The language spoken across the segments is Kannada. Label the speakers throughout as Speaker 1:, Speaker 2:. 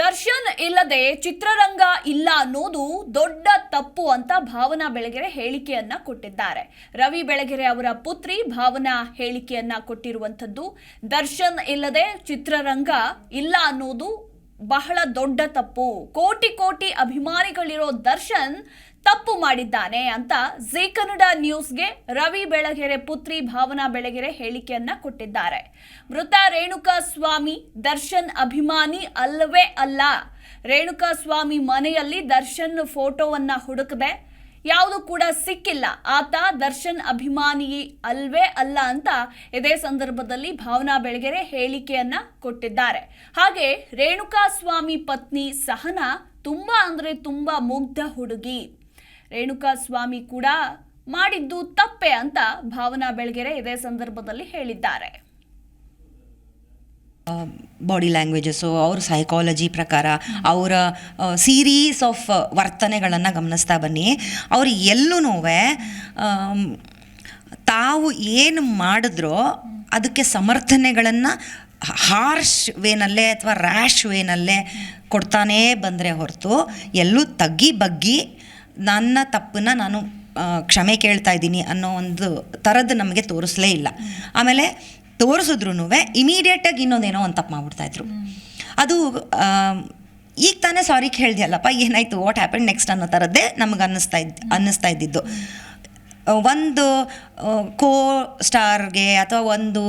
Speaker 1: ದರ್ಶನ್ ಇಲ್ಲದೆ ಚಿತ್ರರಂಗ ಇಲ್ಲ ಅನ್ನೋದು ದೊಡ್ಡ ತಪ್ಪು ಅಂತ ಭಾವನಾ ಬೆಳಗೆರೆ ಹೇಳಿಕೆಯನ್ನ ಕೊಟ್ಟಿದ್ದಾರೆ. ರವಿ ಬೆಳಗೆರೆ ಅವರ ಪುತ್ರಿ ಭಾವನಾ ಹೇಳಿಕೆಯನ್ನ ಕೊಟ್ಟಿರುವಂಥದ್ದು, ದರ್ಶನ್ ಇಲ್ಲದೆ ಚಿತ್ರರಂಗ ಇಲ್ಲ ಅನ್ನೋದು ಬಹಳ ದೊಡ್ಡ ತಪ್ಪು. ಕೋಟಿ ಕೋಟಿ ಅಭಿಮಾನಿಗಳಿರೋ ದರ್ಶನ್ ತಪ್ಪು ಮಾಡಿದ್ದಾನೆ ಅಂತ ಜೀ ಕನ್ನಡ ನ್ಯೂಸ್ಗೆ ರವಿ ಬೆಳಗೆರೆ ಪುತ್ರಿ ಭಾವನಾ ಬೆಳಗೆರೆ ಹೇಳಿಕೆಯನ್ನ ಕೊಟ್ಟಿದ್ದಾರೆ. ಮೃತ ರೇಣುಕಾ ಸ್ವಾಮಿ ದರ್ಶನ್ ಅಭಿಮಾನಿ ಅಲ್ಲವೇ ಅಲ್ಲ. ರೇಣುಕಾ ಸ್ವಾಮಿ ಮನೆಯಲ್ಲಿ ದರ್ಶನ್ ಫೋಟೋವನ್ನ ಹುಡುಕದೆ ಯಾವುದು ಕೂಡ ಸಿಕ್ಕಿಲ್ಲ. ಆತ ದರ್ಶನ್ ಅಭಿಮಾನಿ ಅಲ್ವೇ ಅಲ್ಲ ಅಂತ ಇದೇ ಸಂದರ್ಭದಲ್ಲಿ ಭಾವನಾ ಬೆಳಗೆರೆ ಹೇಳಿಕೆಯನ್ನ ಕೊಟ್ಟಿದ್ದಾರೆ. ಹಾಗೆ ರೇಣುಕಾ ಸ್ವಾಮಿ ಪತ್ನಿ ಸಹನಾ ತುಂಬಾ ಅಂದ್ರೆ ತುಂಬಾ ಮುಗ್ಧ ಹುಡುಗಿ. ರೇಣುಕಾ ಸ್ವಾಮಿ ಕೂಡ ಮಾಡಿದ್ದು ತಪ್ಪೆ ಅಂತ ಭಾವನಾ ಬೆಳಗೆರೆ ಇದೇ ಸಂದರ್ಭದಲ್ಲಿ ಹೇಳಿದ್ದಾರೆ.
Speaker 2: ಬಾಡಿ ಲ್ಯಾಂಗ್ವೇಜಸ್ಸು ಅವ್ರ ಸೈಕಾಲಜಿ ಪ್ರಕಾರ ಅವರ ಸೀರೀಸ್ ಆಫ್ ವರ್ತನೆಗಳನ್ನು ಗಮನಿಸ್ತಾ ಬನ್ನಿ. ಅವ್ರು ಎಲ್ಲೂ ತಾವು ಏನು ಮಾಡಿದ್ರೋ ಅದಕ್ಕೆ ಸಮರ್ಥನೆಗಳನ್ನು ಹಾರ್ಷ್ ವೇನಲ್ಲೇ ಅಥವಾ ರ್ಯಾಶ್ ವೇನಲ್ಲೇ ಕೊಡ್ತಾನೇ ಬಂದರೆ ಹೊರತು ಎಲ್ಲೂ ತಗ್ಗಿ ಬಗ್ಗಿ ನನ್ನ ತಪ್ಪನ್ನ ನಾನು ಕ್ಷಮೆ ಕೇಳ್ತಾ ಇದ್ದೀನಿ ಅನ್ನೋ ಒಂದು ಥರದ್ದು ನಮಗೆ ತೋರಿಸಲೇ ಇಲ್ಲ. ಆಮೇಲೆ ತೋರಿಸಿದ್ರು ಇಮಿಡಿಯೇಟಾಗಿ ಇನ್ನೊಂದೇನೋ ಒಂದು ತಪ್ಪು ಮಾಡ್ಬಿಡ್ತಾಯಿದ್ರು ಅದು ಈಗ ತಾನೇ ಸಾರಿ ಕೇಳಿದೆಯಲ್ಲಪ್ಪ ಏನಾಯಿತು ವಾಟ್ ಹ್ಯಾಪನ್ ನೆಕ್ಸ್ಟ್ ಅನ್ನೋ ಥರದ್ದೇ ನಮಗೆ ಅನ್ನಿಸ್ತಾ ಇದ್ದು ಅನ್ನಿಸ್ತಾ ಇದ್ದಿದ್ದು. ಒಂದು ಕೋ ಸ್ಟಾರ್ಗೆ ಅಥವಾ ಒಂದು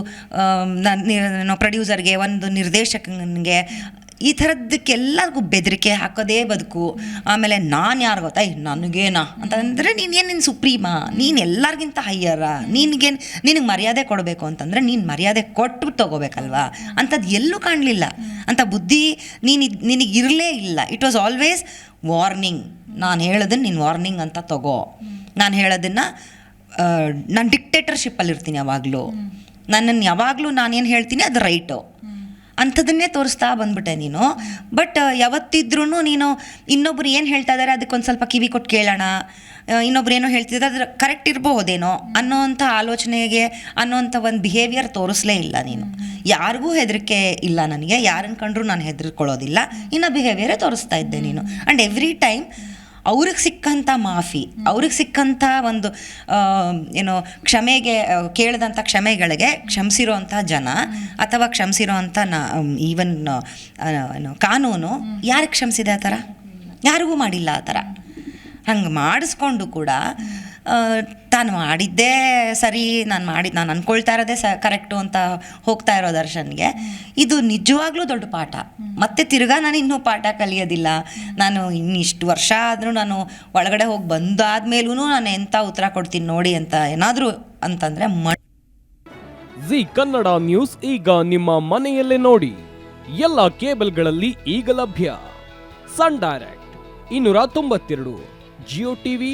Speaker 2: ಪ್ರೊಡ್ಯೂಸರ್ಗೆ ಒಂದು ನಿರ್ದೇಶಕನಿಗೆ ಈ ಥರದಕ್ಕೆಲ್ಲರಿಗೂ ಬೆದರಿಕೆ ಹಾಕೋದೇ ಬದುಕು. ಆಮೇಲೆ ನಾನು ಯಾರು ಗೊತ್ತಾ? ನನಗೇನಾ? ಅಂತಂದರೆ ನೀನೇನು ನಿನ್ನ ಸುಪ್ರೀಮಾ? ನೀನು ಎಲ್ಲರಿಗಿಂತ ಹೈಯರ ನಿನಗೇನು ನಿನಗೆ ಮರ್ಯಾದೆ ಕೊಡಬೇಕು ಅಂತಂದರೆ ನೀನು ಮರ್ಯಾದೆ ಕೊಟ್ಟು ತೊಗೋಬೇಕಲ್ವಾ? ಅಂಥದ್ದು ಎಲ್ಲೂ ಕಾಣಲಿಲ್ಲ. ಅಂತ ಬುದ್ಧಿ ನೀನು ನಿನಗೆ ಇರಲೇ ಇಲ್ಲ. ಇಟ್ ವಾಸ್ ಆಲ್ವೇಸ್ ವಾರ್ನಿಂಗ್ ನಾನು ಹೇಳೋದನ್ನು ನೀನು ವಾರ್ನಿಂಗ್ ಅಂತ ತಗೋ. ನಾನು ಹೇಳೋದನ್ನು ನಾನು ಡಿಕ್ಟೇಟರ್ಶಿಪ್ಪಲ್ಲಿರ್ತೀನಿ ಯಾವಾಗಲೂ. ನನ್ನನ್ನು ಯಾವಾಗಲೂ ನಾನೇನು ಹೇಳ್ತೀನಿ ಅದು ರೈಟು ಅಂಥದ್ದನ್ನೇ ತೋರಿಸ್ತಾ ಬಂದ್ಬಿಟ್ಟೆ ನೀನು. ಬಟ್ ಯಾವತ್ತಿದ್ರೂ ನೀನು ಇನ್ನೊಬ್ರು ಏನು ಹೇಳ್ತಾ ಇದ್ದಾರೆ ಅದಕ್ಕೊಂದು ಸ್ವಲ್ಪ ಕಿವಿ ಕೊಟ್ಟು ಕೇಳೋಣ. ಆ, ಇನ್ನೊಬ್ರು ಏನೋ ಹೇಳ್ತಿದ್ದಾರೆ ಅದ್ರ ಕರೆಕ್ಟ್ ಇರ್ಬೋದೇನೋ ಅನ್ನೋ ಅಂಥ ಆಲೋಚನೆಗೆ ಅನ್ನೋವಂಥ ಒಂದು ಬಿಹೇವಿಯರ್ ತೋರಿಸಲೇ ಇಲ್ಲ ನೀನು. ಯಾರಿಗೂ ಹೆದರಿಕೆ ಇಲ್ಲ ನನಗೆ ಯಾರನ್ನ ಕಂಡ್ರೂ ನಾನು ಹೆದರ್ಕೊಳ್ಳೋದಿಲ್ಲ. ಇನ್ನು ಬಿಹೇವಿಯರೇ ತೋರಿಸ್ತಾ ಇದ್ದೆ ನೀನು. ಆ್ಯಂಡ್ ಎವ್ರಿ ಟೈಮ್ ಅವ್ರಿಗೆ ಸಿಕ್ಕಂಥ ಮಾಫಿ, ಅವ್ರಿಗೆ ಸಿಕ್ಕಂಥ ಒಂದು ಏನು ಕ್ಷಮೆಗೆ ಕೇಳಿದಂಥ ಕ್ಷಮೆಗಳಿಗೆ ಕ್ಷಮಿಸಿರುವಂಥ ಜನ ಅಥವಾ ಕ್ಷಮಿಸಿರೋಂಥ ನಾ ಈವನ್ ಏನು ಕಾನೂನು ಯಾರಿಗೆ ಕ್ಷಮಿಸಿದೆ ಆ ಥರ? ಯಾರಿಗೂ ಮಾಡಿಲ್ಲ ಆ ಥರ. ಹಂಗೆ ಮಾಡಿಸ್ಕೊಂಡು ಕೂಡ ತಾನು ಮಾಡಿದ್ದೇ ಸರಿ, ನಾನು ಮಾಡಿ, ನಾನು ಅಂದ್ಕೊಳ್ತಾ ಇರೋದೇ ಸ ಕರೆಕ್ಟು ಅಂತ ಹೋಗ್ತಾ ಇರೋ ದರ್ಶನ್ಗೆ. ಇದು ನಿಜವಾಗ್ಲೂ ದೊಡ್ಡ ಪಾಠ. ಮತ್ತೆ ತಿರ್ಗಾ ನಾನು ಇನ್ನೂ ಪಾಠ ಕಲಿಯೋದಿಲ್ಲ. ನಾನು ಇನ್ನಿಷ್ಟು ವರ್ಷ ಆದರೂ ನಾನು ಒಳಗಡೆ ಹೋಗಿ ಬಂದಾದ್ಮೇಲೂ ನಾನು ಎಂಥ ಉತ್ತರ ಕೊಡ್ತೀನಿ ನೋಡಿ ಅಂತ ಏನಾದರೂ ಅಂತಂದರೆ ಮ
Speaker 3: ಜಿ ಕನ್ನಡ ನ್ಯೂಸ್ ಈಗ ನಿಮ್ಮ ಮನೆಯಲ್ಲೇ ನೋಡಿ. ಎಲ್ಲ ಕೇಬಲ್ಗಳಲ್ಲಿ ಈಗ ಲಭ್ಯ. ಸನ್ ಡೈರೆಕ್ಟ್, ಇನ್ನೂರ ತೊಂಬತ್ತೆರಡು, ಜಿಯೋ ಟಿವಿ